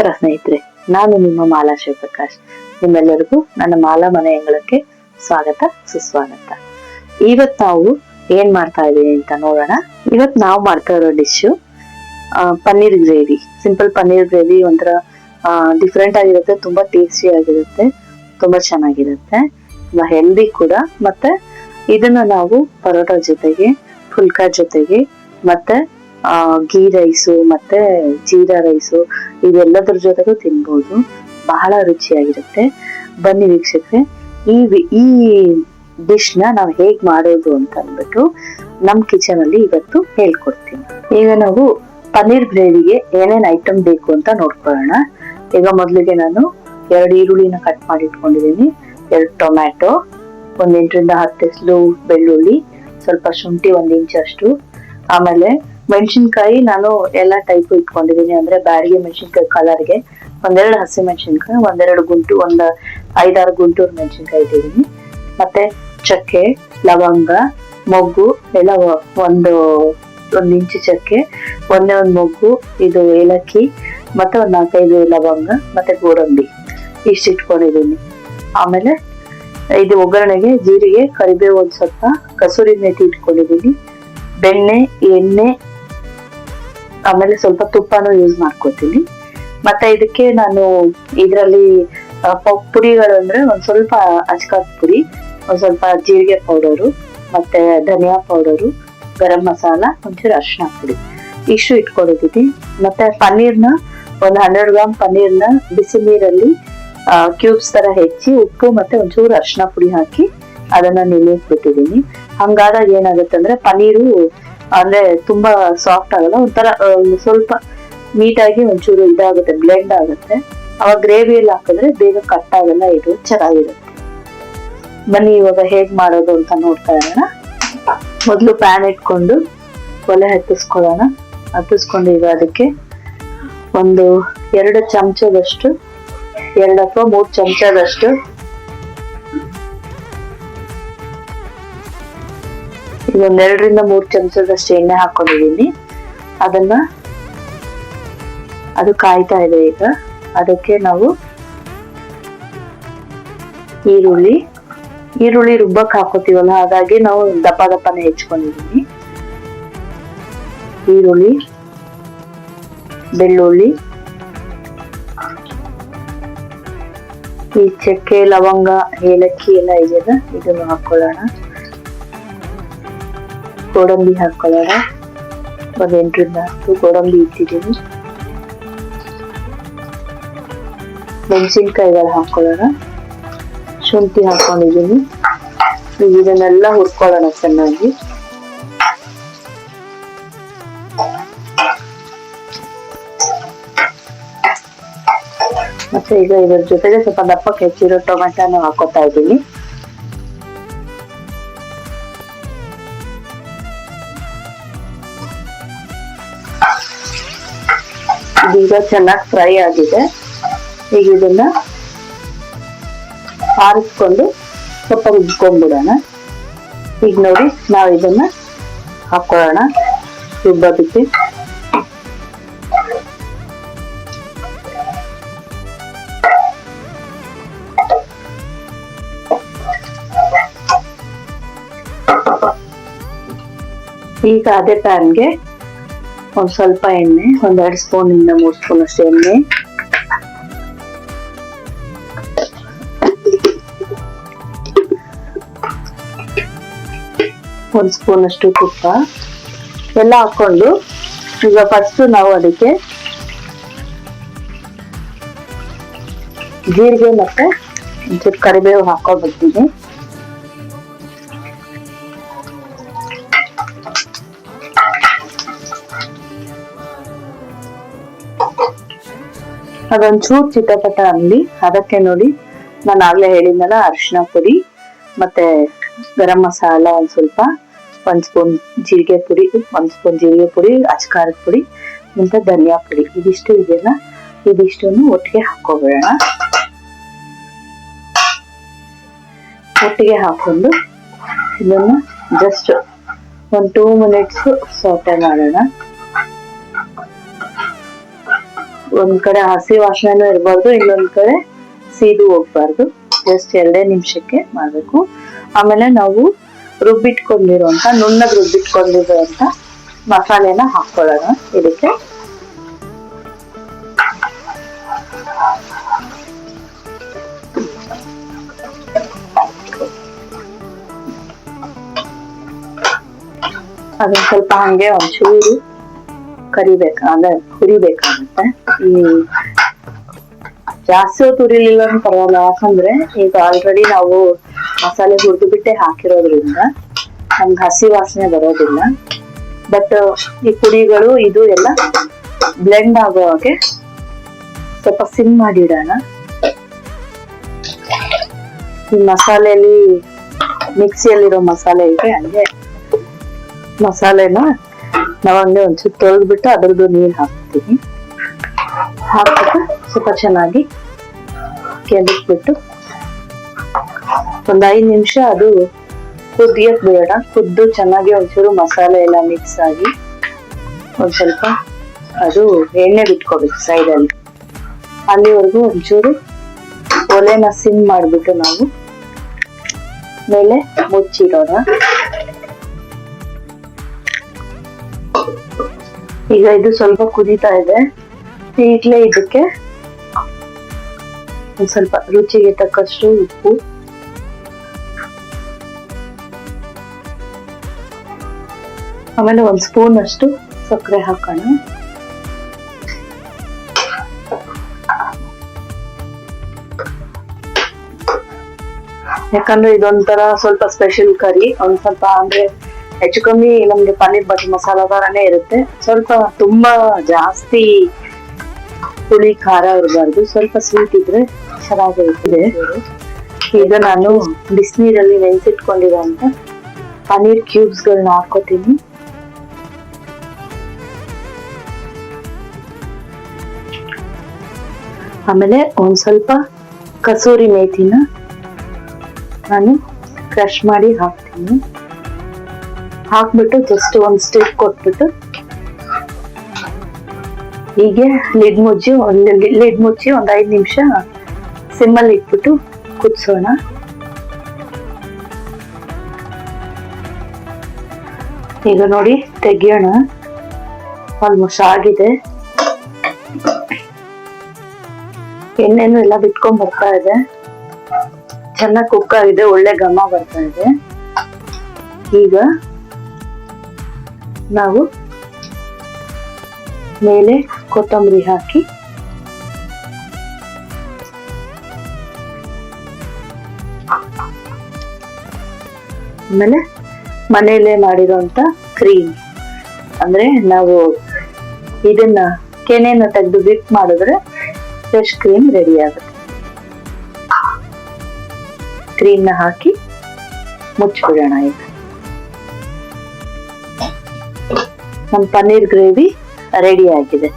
ನಮಸ್ಕಾರ ಸ್ನೇಹಿತರೆ, ನಾನು ನಿಮ್ಮ ಮಾಲಾ ಶಿವಪ್ರಕಾಶ್. ನಿಮ್ಮೆಲ್ಲರಿಗೂ ನನ್ನ ಮಾಲಾ ಮನೆ ಅಂಗಳಕ್ಕೆ ಸ್ವಾಗತ, ಸುಸ್ವಾಗತ. ಇವತ್ ನಾವು ಏನ್ ಮಾಡ್ತಾ ಇದೀವಿ ಅಂತ ನೋಡೋಣ. ಇವತ್ ನಾವು ಮಾಡ್ತಾ ಇರೋ dish paneer gravy. Simple paneer gravy ಒಂಥರ ಡಿಫ್ರೆಂಟ್ ಆಗಿರುತ್ತೆ, ತುಂಬಾ ಟೇಸ್ಟಿ ಆಗಿರುತ್ತೆ, ತುಂಬಾ ಚೆನ್ನಾಗಿರುತ್ತೆ. ತುಂಬಾ ಹೆಲ್ದಿ ಕೂಡ. ಮತ್ತೆ ಇದನ್ನ ನಾವು ಪರೋಟ ಜೊತೆಗೆ ಫುಲ್ಕಾ ಜೊತೆಗೆ, ಮತ್ತೆ ಆ, ಗೀ ರೈಸು ಮತ್ತೆ ಜೀರಾ ರೈಸು ಇದೆಲ್ಲದ್ರ ಜೊತೆಗೂ ತಿನ್ಬೋದು. ಬಹಳ ರುಚಿಯಾಗಿರುತ್ತೆ. ಬನ್ನಿ ವೀಕ್ಷಕರೆ ಈ ಈ ಡಿಶ್ನ ನಾವು ಹೇಗೆ ಮಾಡೋದು ಅಂತ ಅಂದ್ಬಿಟ್ಟು ನಮ್ಮ ಕಿಚನ್ ಅಲ್ಲಿ ಇವತ್ತು ಹೇಳ್ಕೊಡ್ತೀನಿ. ಈಗ ನಾವು ಪನ್ನೀರ್ ಗ್ರೇವಿಗೆ ಏನೇನು ಐಟಮ್ ಬೇಕು ಅಂತ ನೋಡ್ಕೊಳ್ಳೋಣ. ಈಗ ಮೊದಲಿಗೆ ನಾನು ಎರಡು ಈರುಳ್ಳಿನ ಕಟ್ ಮಾಡಿ ಇಟ್ಕೊಂಡಿದ್ದೀನಿ. ಎರಡು ಟೊಮ್ಯಾಟೊ ಒಂದ್ ಎಂಟರಿಂದ ಹತ್ತು ಬೆಳ್ಳುಳ್ಳಿ ಸ್ವಲ್ಪ ಶುಂಠಿ ಒಂದು ಇಂಚ್ ಅಷ್ಟು. ಆಮೇಲೆ ಮೆಣಸಿನ್ಕಾಯಿ ನಾನು ಎಲ್ಲಾ ಟೈಪ್ ಇಟ್ಕೊಂಡಿದ್ದೀನಿ ಅಂದ್ರೆ ಬ್ಯಾಡಿಗೆ ಮೆಣಸಿನ್ಕಾಯಿ ಕಲರ್ಗೆ ಒಂದೆರಡು ಹಸಿ ಮೆಣಸಿನ್ಕಾಯಿ, ಒಂದೆರಡು ಗುಂಟು, ಒಂದ್ ಐದಾರು ಗುಂಟೂರು ಮೆಣಸಿನ್ಕಾಯಿ ಇಟ್ಟಿದ್ದೀನಿ ಮತ್ತೆ ಚಕ್ಕೆ, ಲವಂಗ, ಮೊಗ್ಗು, ಎಲ್ಲ ಒಂದು, ಒಂದ್ ಇಂಚು ಚಕ್ಕೆ, ಒಂದೇ ಒಂದು ಮೊಗ್ಗು, ಇದು ಏಲಕ್ಕಿ, ಮತ್ತೆ ಒಂದ್ ನಾಲ್ಕೈದು ಲವಂಗ, ಮತ್ತೆ ಗೋಡಂಬಿ ಇಷ್ಟು ಇಟ್ಕೊಂಡಿದ್ದೀನಿ ಆಮೇಲೆ ಇದು ಒಗ್ಗರಣೆಗೆ ಜೀರಿಗೆ, ಕರಿಬೇವು ಒಂದ್ ಸ್ವಲ್ಪ, ಕಸೂರಿ ಮೇಥಿ ಇಟ್ಕೊಂಡಿದ್ದೀನಿ ಬೆಣ್ಣೆ, ಎಣ್ಣೆ ಆಮೇಲೆ ಸ್ವಲ್ಪ ತುಪ್ಪನೂ ಯೂಸ್ ಮಾಡ್ಕೋತೀನಿ. ಮತ್ತೆ ಇದಕ್ಕೆ ನಾನು ಇದರಲ್ಲಿ ಪುಡಿಗಳು ಅಂದ್ರೆ ಒಂದ್ ಸ್ವಲ್ಪ ಅಚ್ಕಾತ್ ಪುಡಿ ಒಂದ್ ಸ್ವಲ್ಪ ಜೀರಿಗೆ ಪೌಡರು, ಮತ್ತೆ ಧನಿಯಾ ಪೌಡರು, ಗರಂ ಮಸಾಲ, ಒಂಚೂರು ಅರಿಶಿನ ಪುಡಿ. ಇಷ್ಟು ಇಟ್ಕೊಂಡಿದ್ದೀನಿ ಮತ್ತೆ ಪನ್ನೀರ್ನ ಒಂದು ಹಂಡ್ರೆಡ್ ಗ್ರಾಮ್ ಪನ್ನೀರ್ನ ಬಿಸಿ ನೀರಲ್ಲಿ ಕ್ಯೂಬ್ಸ್ ತರ ಹೆಚ್ಚಿ ಉಪ್ಪು ಮತ್ತೆ ಒಂಚೂರು ಅರಿಶಿನ ಪುಡಿ ಹಾಕಿ ಅದನ್ನ ನೆನೆಯಕ್ ಬಿಟ್ಟಿದ್ದೀನಿ ಹಂಗಾದಾಗ ಏನಾಗುತ್ತೆ ಅಂದ್ರೆ ಪನ್ನೀರು ಅಂದ್ರೆ ತುಂಬಾ ಸಾಫ್ಟ್ ಆಗಲ್ಲ, ಒಂಥರ ಸ್ವಲ್ಪ ನೀಟಾಗಿ ಒಂಚೂರು ಇದಾಗುತ್ತೆ ಬ್ಲೆಂಡ್ ಆಗುತ್ತೆ. ಅವಾಗ ಗ್ರೇವಿಯಲ್ಲಿ ಹಾಕಿದ್ರೆ ಬೇಗ ಕಟ್ ಆಗಲ್ಲ, ಇದು ಚೆನ್ನಾಗಿರುತ್ತೆ. ಬನ್ನಿ, ಇವಾಗ ಹೇಗ್ ಮಾಡೋದು ಅಂತ ನೋಡ್ತಾ ಇರೋಣ. ಮೊದಲು ಪ್ಯಾನ್ ಇಟ್ಕೊಂಡು ಒಲೆ ಹತ್ತಿಸ್ಕೊಳ್ಳೋಣ. ಹತ್ತಿಸ್ಕೊಂಡು ಈಗ ಅದಕ್ಕೆ ಒಂದು ಎರಡು ಚಮಚದಷ್ಟು, ಎರಡು ಅಥವಾ ಮೂರು ಚಮಚದಷ್ಟು ಈಗ ಒಂದೆರಡರಿಂದ ಮೂರು ಚಮಚದಷ್ಟು ಎಣ್ಣೆ ಹಾಕೊಂಡಿದ್ದೀನಿ. ಅದನ್ನ ಅದು ಕಾಯ್ತಾ ಇದೆ ಈಗ. ಅದಕ್ಕೆ ನಾವು ಈರುಳ್ಳಿ ಈರುಳ್ಳಿ ರುಬ್ಬಕ್ಕೆ ಹಾಕೋತೀವಲ್ಲ, ಹಾಗಾಗಿ ನಾವು ದಪ್ಪ ದಪ್ಪನೆ ಹೆಚ್ಕೊಂಡಿದ್ದೀನಿ ಈರುಳ್ಳಿ, ಬೆಳ್ಳುಳ್ಳಿ, ಈ ಚಕ್ಕೆ, ಲವಂಗ, ಏಲಕ್ಕಿ ಎಲ್ಲ ಇದೆಯಲ್ಲ, ಇದನ್ನು ಹಾಕೊಳ್ಳೋಣ. ಗೋಡಂಬಿ ಹಾಕೊಳ್ಳೋಣ. ಒಂದ್ ಎಂಟರಿಂದ ಹತ್ತು ಗೋಡಂಬಿ ಇಟ್ಟಿದ್ದೀನಿ. ಮೆಣಸಿನ್ಕಾಯಿಗಳು ಹಾಕೊಳ್ಳೋಣ. ಶುಂಠಿ ಹಾಕೊಂಡಿದ್ದೀನಿ. ಈಗ ಇದನ್ನೆಲ್ಲ ಹುರ್ಕೊಳ್ಳೋಣ ಚೆನ್ನಾಗಿ. ಮತ್ತೆ ಈಗ ಇದ್ರ ಜೊತೆಗೆ ಸ್ವಲ್ಪ ದಪ್ಪಕ್ಕೆ ಹೆಚ್ಚಿರೋ ಟೊಮೆಟೊನ ಹಾಕೋತಾ ಇದ್ದೀನಿ. ಇದೀಗ ಚೆನ್ನಾಗಿ ಫ್ರೈ ಆಗಿದೆ. ಈಗ ಇದನ್ನ ಆರಿಸ್ಕೊಂಡು ಸ್ವಲ್ಪ ರುಬ್ಕೊಂಡ್ಬಿಡೋಣ. ಈಗ ನೋಡಿ, ನಾವು ಇದನ್ನ ಹಾಕೊಳ್ಳೋಣ. ರುಬ್ಬೋದಕ್ಕೆ. ಈಗ ಅದೇ ಪ್ಯಾನ್ಗೆ ಒಂದ್ ಸ್ವಲ್ಪ ಎಣ್ಣೆ ಒಂದೆರಡು ಸ್ಪೂನಿಂದ ಮೂರು ಸ್ಪೂನ್ ಅಷ್ಟು ಎಣ್ಣೆ. ಒಂದು ಸ್ಪೂನ್ ಅಷ್ಟು ತುಪ್ಪ. ಎಲ್ಲ ಹಾಕೊಂಡು ಈಗ ಫಸ್ಟ್ ನಾವು ಅದಕ್ಕೆ ಜೀರಿಗೆ ಮತ್ತೆ ಕರಿಬೇವು ಹಾಕೊಂಡ್ಬಿಡ್ತೀನಿ ಅದೊಂಚೂರು ಚಿಟಪಟ ಅನ್ಲಿ ಅದಕ್ಕೆ ನೋಡಿ ನಾನು ಆಗ್ಲೇ ಹೇಳಿದ್ನಲ್ಲ, ಅರಿಶಿನ ಪುಡಿ ಮತ್ತೆ ಗರಂ ಮಸಾಲ ಒಂದ್ ಸ್ವಲ್ಪ, ಒಂದ್ ಸ್ಪೂನ್ ಜೀರಿಗೆ ಪುಡಿ ಒಂದ್ ಸ್ಪೂನ್ ಜೀರಿಗೆ ಪುಡಿ ಅಚ್ಕಾರದ ಪುಡಿ ಮತ್ತೆ ಧನಿಯಾ ಪುಡಿ ಇದಿಷ್ಟು ಇದೆಯಲ್ಲ, ಇದಿಷ್ಟನ್ನು ಒಟ್ಟಿಗೆ ಹಾಕೋಬೇಡ ಒಟ್ಟಿಗೆ ಹಾಕೊಂಡು ಇದನ್ನ ಜಸ್ಟ್ ಒಂದ್ ಟೂ ಮಿನಿಟ್ಸ್ ಸೌಟೆ ಮಾಡೋಣ. ಒಂದ್ ಕಡೆ ಹಸಿ ವಾಸನೆನೂ ಇರಬಾರ್ದು, ಇನ್ನೊಂದ್ ಕಡೆ ಸೀದು ಹೋಗ್ಬಾರ್ದು. ಜಸ್ಟ್ ಎರಡೇ ನಿಮಿಷಕ್ಕೆ ಮಾಡ್ಬೇಕು. ಆಮೇಲೆ ನಾವು ರುಬ್ಬಿಟ್ಕೊಂಡಿರುವಂತ, ನುಣ್ಣಗ್ ರುಬ್ಬಿಟ್ಕೊಂಡಿರುವಂತ ಮಸಾಲೆನ ಹಾಕೊಳ್ಳೋಣ. ಇದಕ್ಕೆ ಅದನ್ನ ಸ್ವಲ್ಪ ಹಂಗೆ ಒಂಚೂರು ಕರಿಬೇಕು ಅಂದ್ರೆ ಹುರಿಬೇಕಾಗುತ್ತೆ. ಈ ಜಾಸ್ತಿ ಹೊತ್ತು ಹುರಿಲಿಲ್ಲ ಪರವಾಗಿಲ್ಲ. ಯಾಕಂದ್ರೆ ಈಗ ಆಲ್ರೆಡಿ ನಾವು ಮಸಾಲೆ ಹುರಿದು ಬಿಟ್ಟೆ ಹಾಕಿರೋದ್ರಿಂದ ನಮ್ಗೆ ಹಸಿ ವಾಸನೆ ಬರೋದಿಲ್ಲ. ಬಟ್ ಈ ಪುಡಿಗಳು, ಇದು ಎಲ್ಲ ಬ್ಲೆಂಡ್ ಆಗೋ ಹಾಗೆ ಸ್ವಲ್ಪ ಸಿಮ್ ಮಾಡಿಡೋಣ ಈ ಮಸಾಲೆಯಲ್ಲಿ ಮಿಕ್ಸಿಯಲ್ಲಿರೋ ಮಸಾಲೆ ಇದೆ, ಹಂಗೆ ಮಸಾಲೆನ ನಾವು ಹಂಗೆ ಒಂಚೂರು ತೊಳೆದ್ಬಿಟ್ಟು ಅದ್ರದ್ದು ನೀರು ಹಾಕ್ತೀನಿ ಹಾಕ್ಬಿಟ್ಟು ಸ್ವಲ್ಪ ಚೆನ್ನಾಗಿ ಕೆದಕ್ಬಿಟ್ಟು ಒಂದ್ ಐದ್ ನಿಮಿಷ ಅದು ಕುದಿಯಕ್ ಬೇಡ. ಕುದ್ದು ಚೆನ್ನಾಗಿ ಒಂಚೂರು ಮಸಾಲೆ ಎಲ್ಲ ಮಿಕ್ಸ್ ಆಗಿ ಒಂದ್ ಸ್ವಲ್ಪ ಅದು ಎಣ್ಣೆ ಬಿಟ್ಕೋಬೇಕು ಸೈಡಲ್ಲಿ ಅಲ್ಲಿವರೆಗೂ ಒಂಚೂರು ಒಲೆನ ಸಿಮ್ ಮಾಡ್ಬಿಟ್ಟು ನಾವು ಮೇಲೆ ಮುಚ್ಚಿಡೋಣ. ಈಗ ಇದು ಸ್ವಲ್ಪ ಕುದೀತಾ ಇದೆ. ಈಗಲೇ ಇದಕ್ಕೆ ಸ್ವಲ್ಪ ರುಚಿಗೆ ತಕ್ಕಷ್ಟು ಉಪ್ಪು. ಆಮೇಲೆ ಒಂದ್ ಸ್ಪೂನ್ ಅಷ್ಟು ಸಕ್ಕರೆ ಹಾಕೋಣ. ಯಾಕಂದ್ರೆ ಇದೊಂಥರ ಸ್ವಲ್ಪ ಸ್ಪೆಷಲ್ ಕರಿ ಒಂದ್ ಸ್ವಲ್ಪ ಅಂದ್ರೆ ಹೆಚ್ಚು ಕಮ್ಮಿ ನಮ್ಗೆ ಪನ್ನೀರ್ ಬಟರ್ ಮಸಾಲ ಇರುತ್ತೆ. ಸ್ವಲ್ಪ ತುಂಬಾ ಜಾಸ್ತಿ ಹುಳಿ, ಖಾರ ಇರಬಾರ್ದು. ಸ್ವಲ್ಪ ಸ್ವೀಟ್ ಇದ್ರೆ ಚೆನ್ನಾಗಿರುತ್ತದೆ ಈಗ ನಾನು ಬಿಸಿನೀರಲ್ಲಿ ನೆನೆಸಿಟ್ಕೊಂಡಿರೋಂಥ ಪನ್ನೀರ್ ಕ್ಯೂಬ್ಸ್ ಗಳನ್ನ ಹಾಕೋತೀನಿ ಆಮೇಲೆ ಒಂದ್ ಸ್ವಲ್ಪ ಕಸೂರಿ ಮೇಥಿನ ನಾನು ಕ್ರಶ್ ಮಾಡಿ ಹಾಕ್ತೀನಿ. ಹಾಕ್ಬಿಟ್ಟು ಜಸ್ಟ್ ಒಂದ್ ಸ್ಟಿಕ್ ಕೊಟ್ಬಿಟ್ಟು ಹೀಗೆ ಲಿಡ್ ಮುಚ್ಚಿ ಒಂದ್ ಲಿಡ್ ಮುಚ್ಚಿ ಒಂದ್ ಐದು ನಿಮಿಷ ಸಿಮ್ಮಲ್ಲಿ ಇಟ್ಬಿಟ್ಟು ಕುದಿಸೋಣ. ಈಗ ನೋಡಿ ತೆಗಿಯೋಣ. ಆಲ್ಮೋಸ್ಟ್ ಆಗಿದೆ. ಎಣ್ಣೆನು ಎಲ್ಲ ಬಿಟ್ಕೊಂಡ್ ಬರ್ತಾ ಇದೆ. ಚೆನ್ನಾಗಿ ಕುಕ್ ಆಗಿದೆ, ಒಳ್ಳೆ ಘಮ ಬರ್ತಾ ಇದೆ. ಈಗ ನಾವು ಮೇಲೆ ಕೊತ್ತಂಬರಿ ಹಾಕಿ. ಆಮೇಲೆ ಮನೆಯಲ್ಲೇ ಮಾಡಿರುವಂತ ಕ್ರೀಮ್ ಅಂದ್ರೆ ನಾವು ಇದನ್ನ ಕೆನೆನ ತೆಗೆದು ಬಿಟ್ ಮಾಡಿದ್ರೆ ಫ್ರೆಶ್ ಕ್ರೀಮ್ ರೆಡಿ ಆಗುತ್ತೆ. ಕ್ರೀಮ್ನ ಹಾಕಿ ಮುಚ್ಚಿಬಿಡೋಣ ಈಗ. ನಮ್ಮ ಪನ್ನೀರ್ ಗ್ರೇವಿ ರೆಡಿ ಆಗಿದೆ.